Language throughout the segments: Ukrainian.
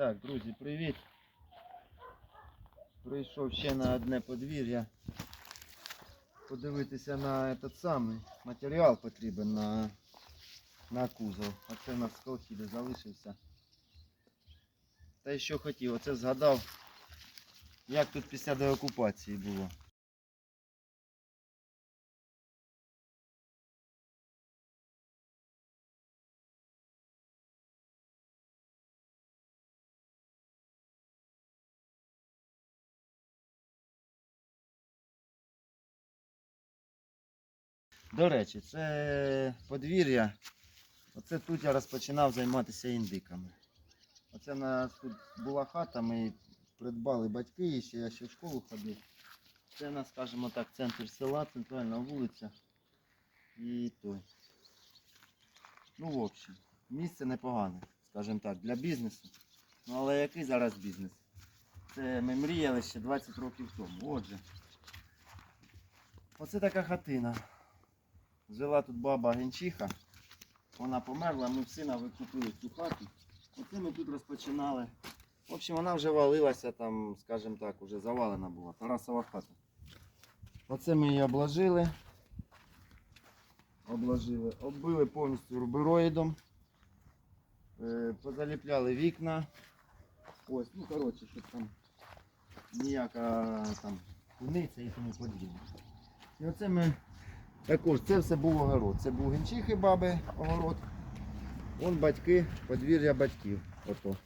Так, друзі, привіт. Прийшов ще на одне подвір'я. Подивитися на этот самий матеріал потрібен на, на кузов. А це у нас колхіди залишився. Та й що хотів, оце згадав, як тут після деокупації було. До речі, це подвір'я. Оце тут я розпочинав займатися індиками. Оце у нас тут була хата, ми придбали батьки, і ще я ще в школу ходив. Це у нас, скажімо так, центр села, центральна вулиця. І той. Ну, в общем, місце непогане, скажімо так, для бізнесу. Ну але який зараз бізнес? Це ми мріяли ще 20 років тому. Отже. Оце така хатина. Жила тут баба Генчиха. Вона померла, ми в сина викупили цю хату. Оце ми тут розпочинали. В общем, вона вже валилася там, скажімо так, вже завалена була. Тарасова хата. Оце ми її обложили. Обложили. Оббили повністю рубероїдом. Е, позаліпляли вікна. Ось, ну коротше, щоб там ніяка там куниця і тому подібне. І оце ми також це все був огород. Це був генчихи баби огород. Вон батьки, подвір'я батьків. Ото.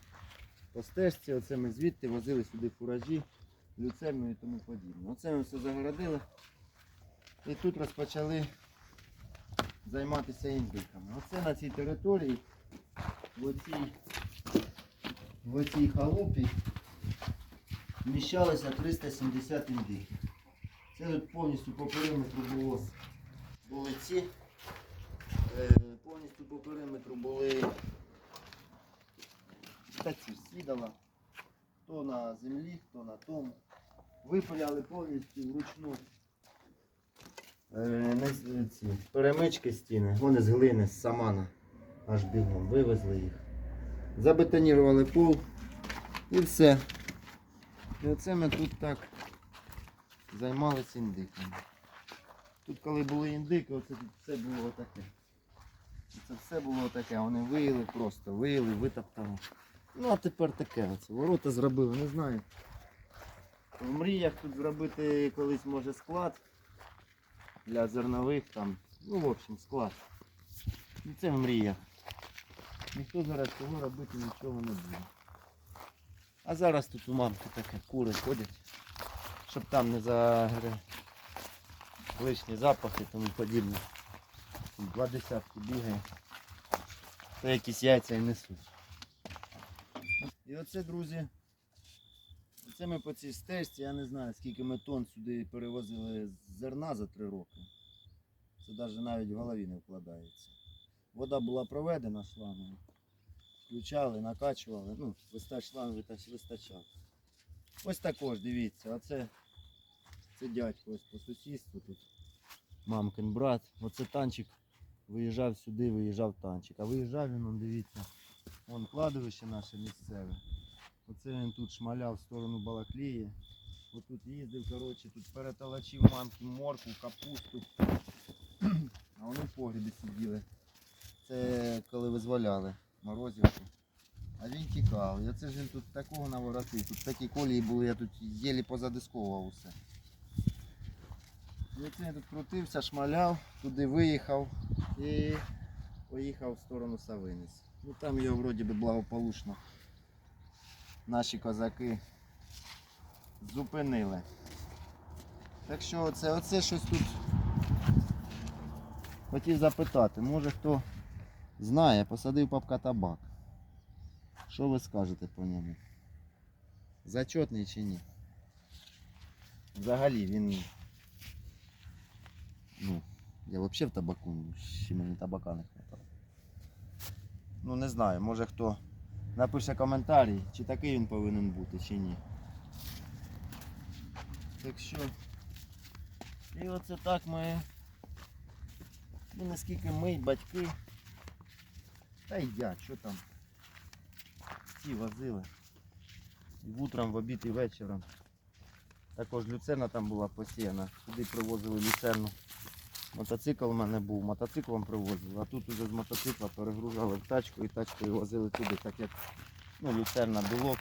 По стежці, оце ми звідти возили сюди фуражі, люцерну і тому подібне. Оце ми все загородили. І тут розпочали займатися індиками. Оце на цій території, в оцій, в оцій халупі вміщалося 370 індиків. Це тут повністю по периметру було були ці. Е, повністю по периметру були таці сідала. Хто на землі, хто на тому. Випиляли повністю вручну е, з- ці, перемички стіни. Вони з глини, з самана. Аж бігом вивезли їх. Забетонірували пол і все. І оце ми тут так займалися індиками. Тут коли були індики, оце тут все було таке. Це все було таке, вони виїли просто, виїли, витоптали. Ну а тепер таке. Оце. Ворота зробили, не знаю. В мріях тут зробити колись може склад для зернових там. Ну, в общем, склад. І це в мріях. Ніхто зараз цього робити нічого не буде. А зараз тут у мамки таке кури ходять, щоб там не загре лишні запахи і тому подібне. Два десятки бігає. Та якісь яйця і несуть. І оце, друзі, це ми по цій стежці, я не знаю, скільки ми тонн сюди перевозили зерна за три роки. Це навіть навіть в голові не вкладається. Вода була проведена шлангом. Включали, накачували, ну, виста- шланг вистачав. Ось також, дивіться, оце це дядько ось по сусідству тут. Мамкин брат. Оце танчик виїжджав сюди, виїжджав танчик. А виїжджав він, он, дивіться, вон кладовище наше місцеве. Оце він тут шмаляв в сторону Балаклії. Отут їздив, коротше, тут переталачив мамки морку, капусту. А вони в погрібі сиділи. Це коли визволяли морозівку. А він тікав. І оце ж він тут такого наворотив. Тут такі колії були, я тут єлі позадисковував усе. Я тут крутився, шмаляв, туди виїхав і поїхав в сторону Савинець. Ну там його вроді би благополучно наші козаки зупинили. Так що оце, оце щось тут хотів запитати. Може хто знає, посадив папка табак. Що ви скажете по ньому? Зачетний чи ні? Взагалі він. Ну, я взагалі в табаку, ще мені табака не хватало. Ну не знаю, може хто напише коментарі, чи такий він повинен бути, чи ні. Так що. І оце так ми. Ну наскільки ми, батьки. Та й я, що там. Ці возили. І в в обід і вечором. Також люцерна там була посіяна. Сюди привозили люцерну. Мотоцикл у мене був, мотоциклом привозили, а тут уже з мотоцикла перегружали в тачку і тачкою возили туди, так як ну, люцерна білок.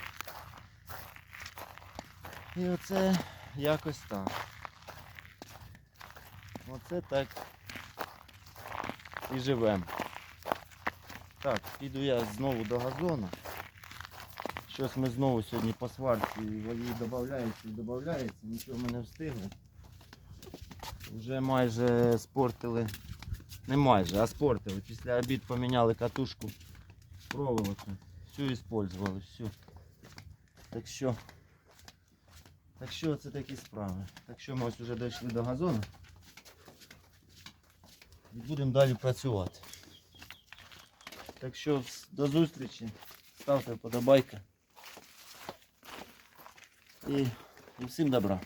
І оце якось так. Оце так і живемо. Так, піду я знову до газону. Щось ми знову сьогодні по сварці її додається і додається, нічого ми не встигли. Вже майже спортили. Не майже, а спортили. Після обід поміняли катушку проволоку. Всю іспользували, всю. Так що. Так що це такі справи. Так що ми ось вже дійшли до газону. І будемо далі працювати. Так що до зустрічі. Ставте вподобайки. І, і всім добра.